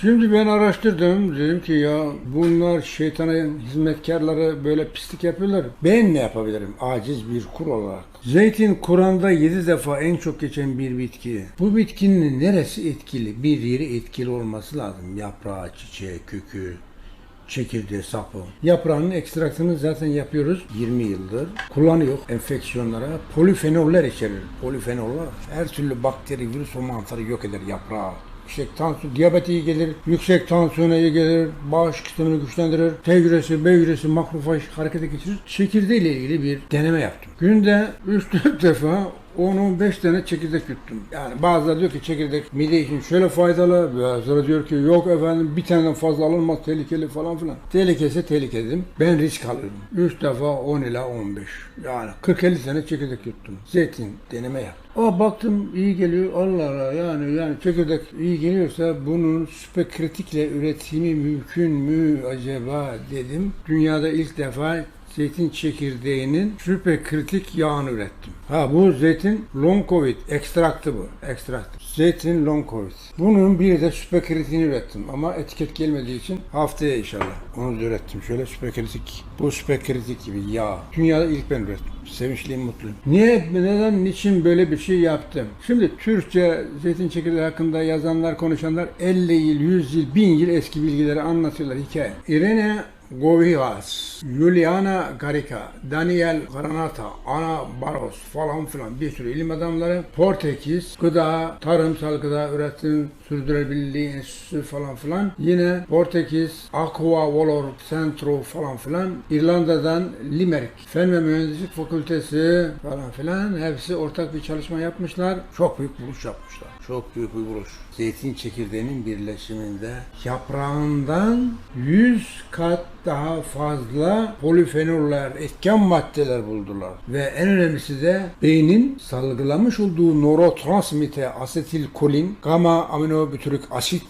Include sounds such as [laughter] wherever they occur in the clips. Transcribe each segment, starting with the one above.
Şimdi ben araştırdım. Dedim ki ya bunlar şeytanın hizmetkarları böyle pislik yapıyorlar. Ben ne yapabilirim aciz bir kur olarak? Zeytin Kur'an'da 7 defa en çok geçen bir bitki. Bu bitkinin neresi etkili? Bir yeri etkili olması lazım. Yaprağı, çiçeği, kökü, çekirdeği, sapı. Yaprağının ekstraktını zaten yapıyoruz 20 yıldır. Kullanıyor enfeksiyonlara. Polifenoller içerir. Polifenoller her türlü bakteri, virüs o mantarı yok eder yaprağı. Yüksek tansiyon, diyabete iyi gelir, yüksek tansiyona iyi gelir, bağış sistemini güçlendirir, T hücresi, B hücresi, makrofaj harekete geçirir. Çekirdeği ile ilgili bir deneme yaptım. Günde 3-4 defa 10-15 tane çekirdek yuttum. Yani bazıları diyor ki çekirdek mide için şöyle faydalı, bazıları diyor ki yok efendim bir taneden fazla alınmaz tehlikeli falan filan. Tehlikesi tehlike dedim. Ben risk alıyorum. 3 defa 10 ila 15. Yani 40-50 tane çekirdek yuttum. Zeytin deneme yaptım. Aa baktım iyi geliyor. Allah Allah yani yani çekirdek iyi geliyorsa bunun süperkritikle üretimi mümkün mü acaba dedim. Dünyada ilk defa zeytin çekirdeğinin süperkritik yağını ürettim. Ha bu zeytin long covid ekstraktı bu. Ekstrakt. Zeytin long covid. Bunun bir de süperkritini ürettim ama etiket gelmediği için haftaya inşallah onu da ürettim. Şöyle süperkritik. Bu süperkritik gibi yağ. Dünyada ilk ben ürettim. Sevinçliyim, mutluyum. Niye, neden, niçin böyle bir şey yaptım? Şimdi Türkçe zeytin çekirdeği hakkında yazanlar, konuşanlar 50 yıl, 100 yıl, 1000 yıl eski bilgileri anlatıyorlar hikaye. Irene Govihas, Juliana Garica, Daniel Granata, Ana Barros falan filan bir sürü ilim adamları Portekiz, gıda, tarımsal gıda üretim sürdürülebilirliği enstitüsü falan filan. Yine Portekiz, Aqua Valor Centro falan filan. İrlanda'dan Limerick, Fen ve Mühendislik Fakültesi falan filan. Hepsi ortak bir çalışma yapmışlar. Çok büyük buluş yapmışlar. Çok büyük bir buluş. Zeytin çekirdeğinin birleşiminde yaprağından 100 kat daha fazla polifenoller, etken maddeler buldular. Ve en önemlisi de beynin salgılamış olduğu nörotransmitter asetilkolin, gamma aminobütürik asit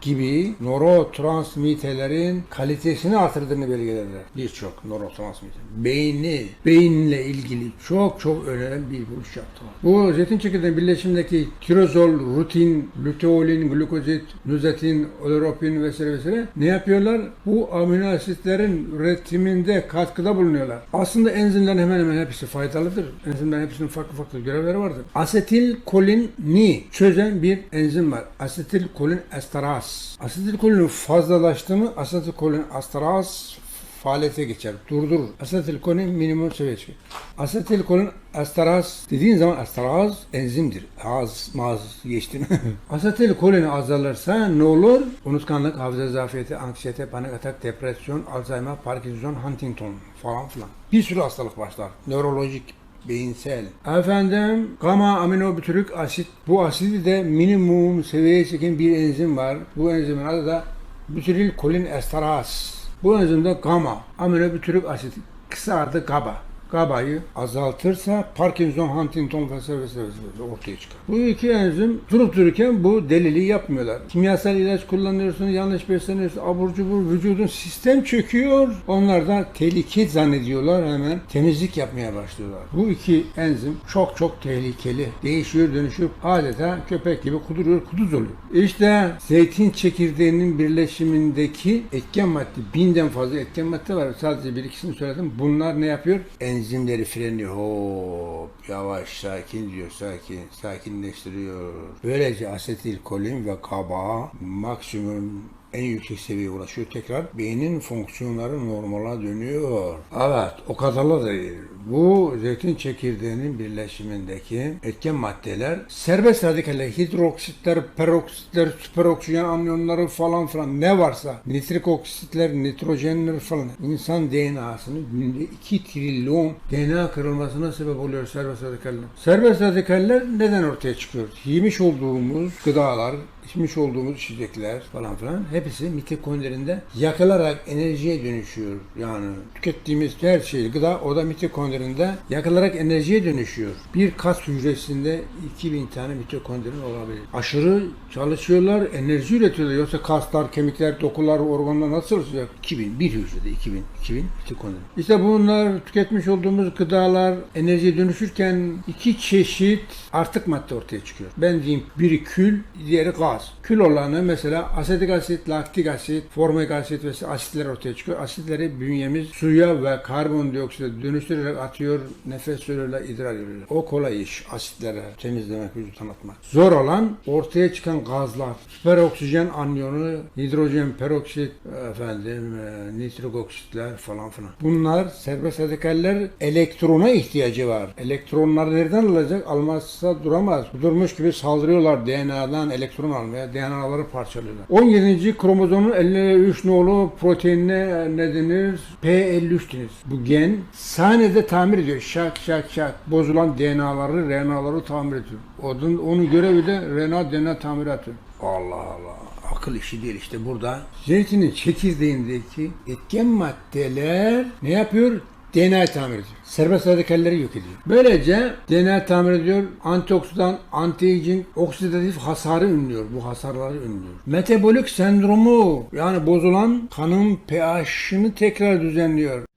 gibi nörotransmitterlerin kalitesini artırdığını belgelediler. Birçok nörotransmitter. Beyni, beyinle ilgili çok çok önemli bir buluş yaptılar. Bu zeytin çekirdeği birleşimindeki tirozol, rutin, luteolin, glukozit, nüzetin, oleropin vesaire vesaire ne yapıyorlar? Bu amino asitlerin üretiminde katkıda bulunuyorlar. Aslında enzimlerin hemen hemen hepsi faydalıdır. Enzimlerin hepsinin farklı farklı görevleri vardır. Asetilkolini çözen bir enzim var. Asetilkolin esteraz. Asetilkolinin fazlalaştı asetilkolin esteraz faaliyete geçer, durdurur. Asetilkolin minimum seviyeye çıkıyor. Asetilkolin esteraz dediğin zaman esteraz enzimdir. Az, maz geçtim. [laughs] Asetilkolin azalırsa ne olur? Unutkanlık, hafıza zafiyeti, anksiyete, panik atak, depresyon, Alzheimer, Parkinson, Huntington falan filan. Bir sürü hastalık başlar. Nörolojik, beyinsel. Efendim gamma aminobütürik asit. Bu asidi de minimum seviyeye çeken bir enzim var. Bu enzimin adı da bütünilkolin esteraz. Bu enzimde gamma aminobütürik asit. Kısa adı GABA. GABA'yı azaltırsa Parkinson, Huntington vesaire vesaire ortaya çıkar. Bu iki enzim durup dururken bu deliliği yapmıyorlar. Kimyasal ilaç kullanıyorsun, yanlış besleniyorsun, abur cubur vücudun sistem çöküyor. Onlar da tehlike zannediyorlar hemen temizlik yapmaya başlıyorlar. Bu iki enzim çok çok tehlikeli. Değişiyor, dönüşüyor. Adeta köpek gibi kuduruyor, kuduz oluyor. İşte zeytin çekirdeğinin birleşimindeki etken madde, binden fazla etken madde var. Sadece bir ikisini söyledim. Bunlar ne yapıyor? Enzimleri frenliyor. Hop, yavaş, sakin diyor, sakin, sakinleştiriyor. Böylece asetilkolin ve kaba maksimum en yüksek seviyeye ulaşıyor tekrar. Beynin fonksiyonları normala dönüyor. Evet, o kadarla da. Bu zeytin çekirdeğinin birleşimindeki etken maddeler serbest radikaller, hidroksitler, peroksitler, süperoksijen anyonları falan filan ne varsa nitrik oksitler, nitrojenler falan insan DNA'sını günde 2 trilyon DNA kırılmasına sebep oluyor serbest radikaller. Serbest radikaller neden ortaya çıkıyor? Yemiş olduğumuz gıdalar, içmiş olduğumuz içecekler falan filan hepsi mitokondrinde yakılarak enerjiye dönüşüyor. Yani tükettiğimiz her şey gıda o da mitokondrinde yakılarak enerjiye dönüşüyor. Bir kas hücresinde 2000 tane mitokondrin olabilir. Aşırı çalışıyorlar, enerji üretiyorlar. Yoksa kaslar, kemikler, dokular, organlar nasıl çalışacak? 2000, bir hücrede 2000, 2000 mitokondrin. İşte bunlar tüketmiş olduğumuz gıdalar enerjiye dönüşürken iki çeşit artık madde ortaya çıkıyor. Ben diyeyim biri kül, diğeri gaz. Kül olanı mesela asetik asit, laktik asit, formik asit ve asitler ortaya çıkıyor. Asitleri bünyemiz suya ve karbondioksite dönüştürerek atıyor, nefes yoluyla idrar yoluyla. O kolay iş. Asitleri temizlemek, vücuttan atmak. Zor olan ortaya çıkan gazlar. Peroksijen anyonu, hidrojen peroksit, efendim, e, nitrik oksitler falan filan. Bunlar serbest radikaller elektrona ihtiyacı var. Elektronlar nereden alacak? Almazsa duramaz. Durmuş gibi saldırıyorlar DNA'dan elektron almaya. DNA'ları parçalıyorlar. 17. kromozomun 53 nolu proteinine ne denir? P53 denir. Bu gen saniyede tamir ediyor. Şak şak şak. Bozulan DNA'ları, RNA'ları tamir ediyor. Onun, onun görevi de RNA DNA tamiratı. Allah Allah. Akıl işi değil işte burada. Zeytinin çekirdeğindeki etken maddeler ne yapıyor? DNA tamir ediyor. Serbest radikalleri yok ediyor. Böylece DNA tamir ediyor. Antioksidan, anti-aging, oksidatif hasarı önlüyor. Bu hasarları önlüyor. Metabolik sendromu yani bozulan kanın pH'ını tekrar düzenliyor.